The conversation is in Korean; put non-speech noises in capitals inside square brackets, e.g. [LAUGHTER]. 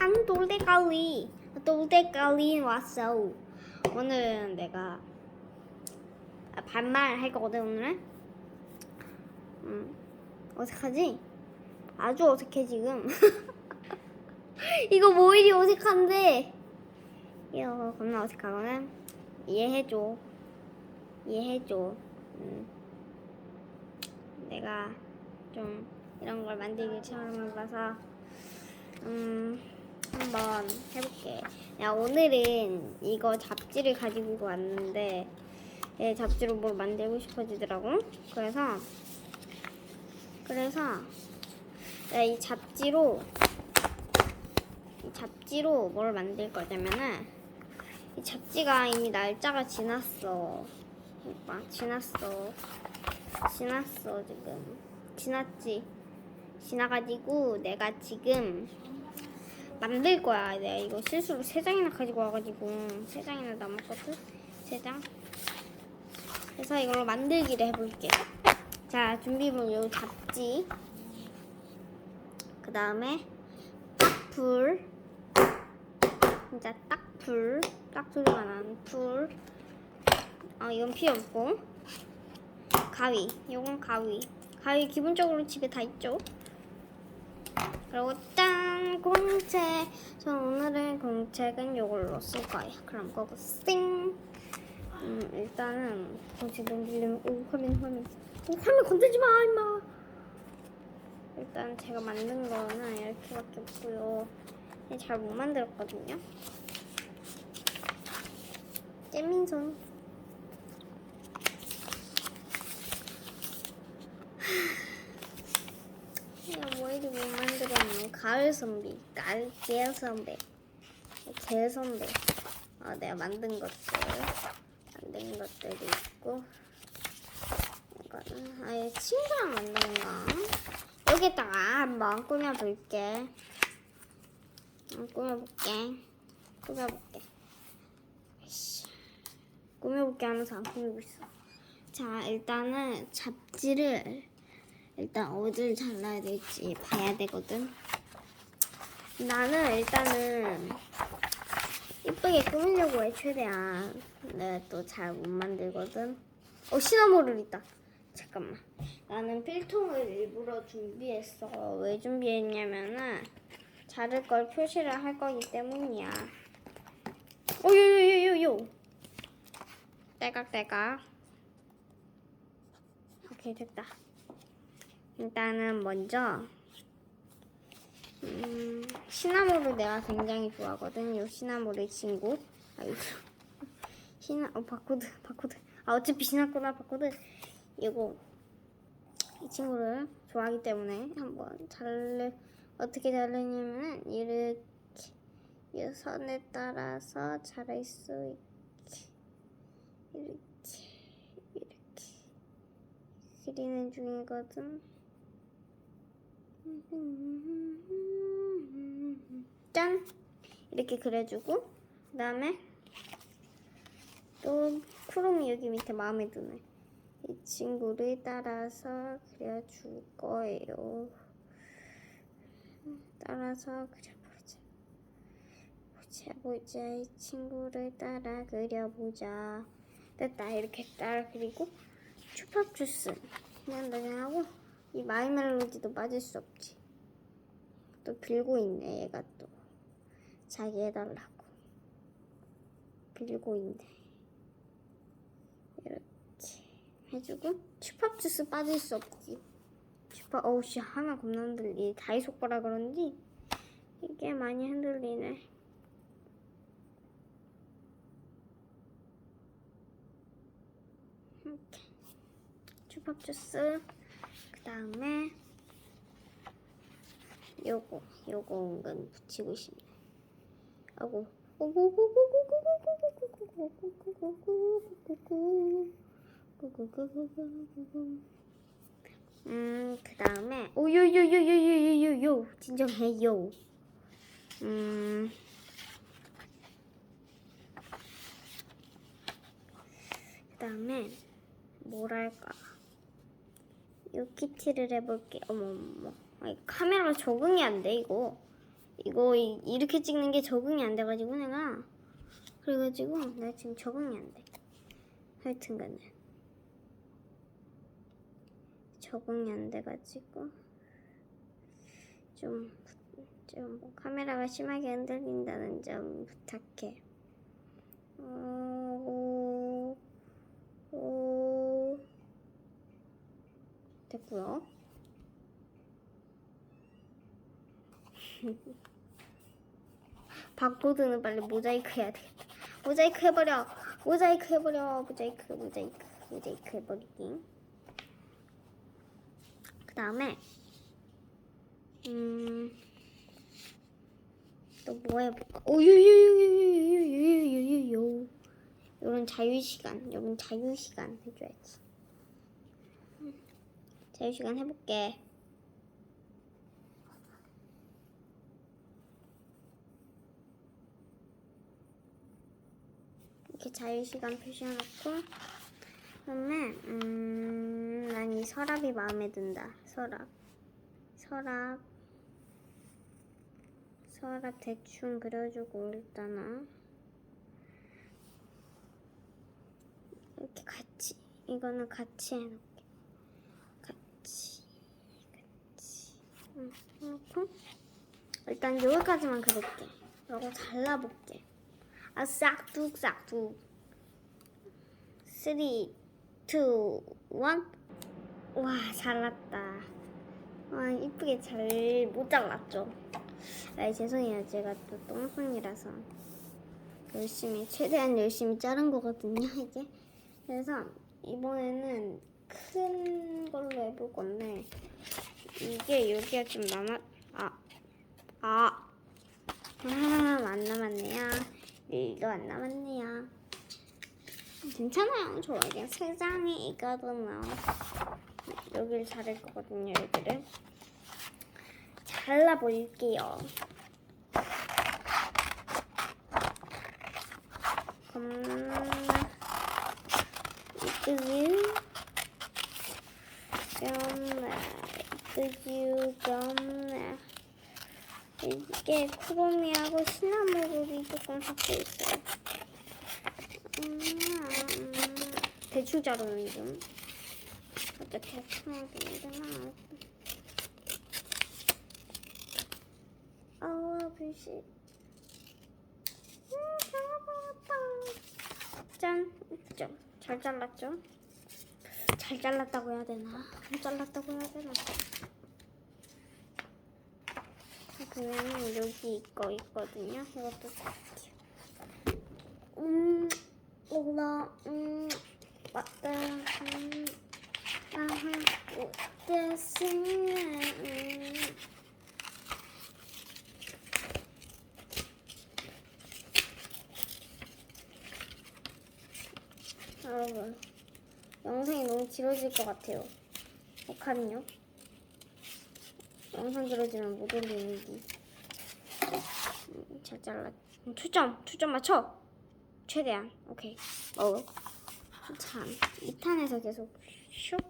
안 돌대갈리. 돌대갈리 왔어. 오늘은 내가 아, 반말 할 거거든 오늘은. 음 어색하지? 아주 어색해 지금. [LAUGHS] 이거 뭐 이리 어색한데? 이거 겁나 어색하거든. 이해해줘. 이해해줘. 음. 내가 좀 이런 걸 만들기 처음 해봐서 음 한번 해볼게. 야 오늘은 이거 잡지를 가지고 왔는데 얘 잡지로 뭘 만들고 싶어지더라고. 그래서 그래서 내가 이 잡지로 이 잡지로 뭘 만들 거냐면은 이 잡지가 이미 날짜가 지났어. 오빠 지났어. 지났어 지금. 지났지. 지나가지고 내가 지금 만들 거야. 내가 이거 실수로 세 장이나 가지고 와가지고 세 장이나 남았거든. 세 장. 그래서 이걸로 만들기를 해볼게. 자 준비물 요 잡지. 그 다음에 딱불. 진짜 딱불. 딱 소리가 나는 불. 어 이건 필요 없고. 가위. 요건 가위. 가위 기본적으로 집에 다 있죠. 그리고 짠 공책. 저 오늘의 공책은 요걸로 쓸 거예요. 그럼 쌩. 음 일단은 공책 넘기려면 오 화면 화면. 오 화면 건들지 마 임마. 일단 제가 만든 거는 이렇게밖에 없고요. 잘 못 만들었거든요. 잼민손. 내가 뭐 이리 못 만들 가을 선비, 가을 개 선배, 개 선배. 어, 내가 만든 것들, 만든 것들이 있고, 이거는 아예 친구랑 만든 거. 여기다가 한번 꾸며볼게. 음, 꾸며볼게. 꾸며볼게. 씨, 꾸며볼게 하면서 안 꾸미고 있어. 자, 일단은 잡지를 일단 어디를 잘라야 될지 봐야 되거든. 나는 일단은 이쁘게 꾸미려고 해 최대한. 내가 또잘 못 만들거든. 어 시나모를 있다. 잠깐만. 나는 필통을 일부러 준비했어. 왜 준비했냐면은 자를 걸 표시를 할 거기 때문이야. 오요요요요요. 딸깍딸깍. 오케이 됐다. 일단은 먼저 음, 시나모를 내가 굉장히 좋아하거든. 요 시나모의 친구. 아이고. [LAUGHS] 시나 어 바코드 바코드. 아 어차피 신났구나 바코드. 이거 이 친구를 좋아하기 때문에 한번 잘 어떻게 자르냐면은 이렇게 이 선에 따라서 자를 수 있게 이렇게 이렇게 그리는 중이거든. 짠! 이렇게 그려주고 그 다음에 또 쿠롱이 여기 밑에 마음에 드네. 이 친구를 따라서 그려줄 거예요. 따라서 그려보자. 보자 보자. 이 친구를 따라 그려보자. 됐다. 이렇게 따라 그리고 추팝 주스. 그냥 그냥 하고 이 마이 멜로디도 빠질 수 없지. 또 빌고 있네 얘가 또 자기 해달라고 빌고 있네. 이렇게 해주고 추팝 주스 빠질 수 없지. 추팝 어우 씨 하나 겁나 흔들리. 다이소 거라 그런지 이게 많이 흔들리네. 이렇게 추팝 주스. 그 다음에 요거 요거 은근 붙이고 싶네. 아고 음, 그 다음에, 오, 요, 요, 요, 요, 요, 요, 요, 요, 진정해요. 음, 그 다음에, 뭐랄까. 요 키티를 해볼게. 어머, 어머. 아니, 카메라 적응이 안 돼, 이거. 이거 이- 이렇게 찍는 게 적응이 안 돼가지고 내가 그래가지고 내가 지금 적응이 안 돼. 하여튼간에 적응이 안 돼가지고 좀 좀 카메라가 심하게 흔들린다는 점 부탁해. 어, 오, 오, 됐고요. 박보드는 빨리 모자이크 해야 되겠다. 모자이크 해버려. 모자이크 해버려. 모자이크, 모자이크, 모자이크 해버리기. 그 다음에 음. 또 뭐 해볼까? 오유유유유유유유유유. 이런 자유 시간, 이런 자유 시간 해줘야지. 음, 자유 시간 해볼게. 이렇게 자유 시간 표시해놓고 그다음에 음, 난 이 서랍이 마음에 든다. 서랍, 서랍. 서랍 대충 그려주고 일단은 이렇게 같이 이거는 같이 해놓을게 같이 같이 응, 해놓고 일단 여기까지만 그릴게. 이거 잘라볼게. 아 싹둑 싹둑. 3, 2, 1 와 잘랐다. 와 이쁘게 잘 못 잘랐죠? 아 죄송해요. 제가 또 똥손이라서 열심히 최대한 열심히 자른 거거든요 이게 그래서 이번에는 큰 걸로 해볼 건데 이게 여기가 좀 남았 아 아 아안 남았네요. 일도 안 남았네요. 괜찮아요. 저 그냥 세 장이 이거든요. 여기를 자를 거거든요 여기를. 잘라볼게요. 겁나 이쁘지? 겁나 이쁘지? 겁나 이게 크로미하고 시나모롤이 조금 섞여 있어요. 음, 음, 대충 자르는 좀. 어떻게 해야 되나? 아우 불씨 음 잘라버렸다 짠 있죠 잘 잘랐죠 잘 잘랐다고 해야 되나 안 잘랐다고 해야 되나 그러면 여기 이거 있거든요. 이것도 잘할게요. 음 올라 음 왔다 음 아하 어땠으면 음. 여러분 영상이 너무 길어질 것 같아요. 어카는요? 영상 길어지면 못 올리는지 음, 잘 잘라. 음, 초점 초점 맞춰. 최대한. 오케이. 어. 참. 2탄에서 계속 슉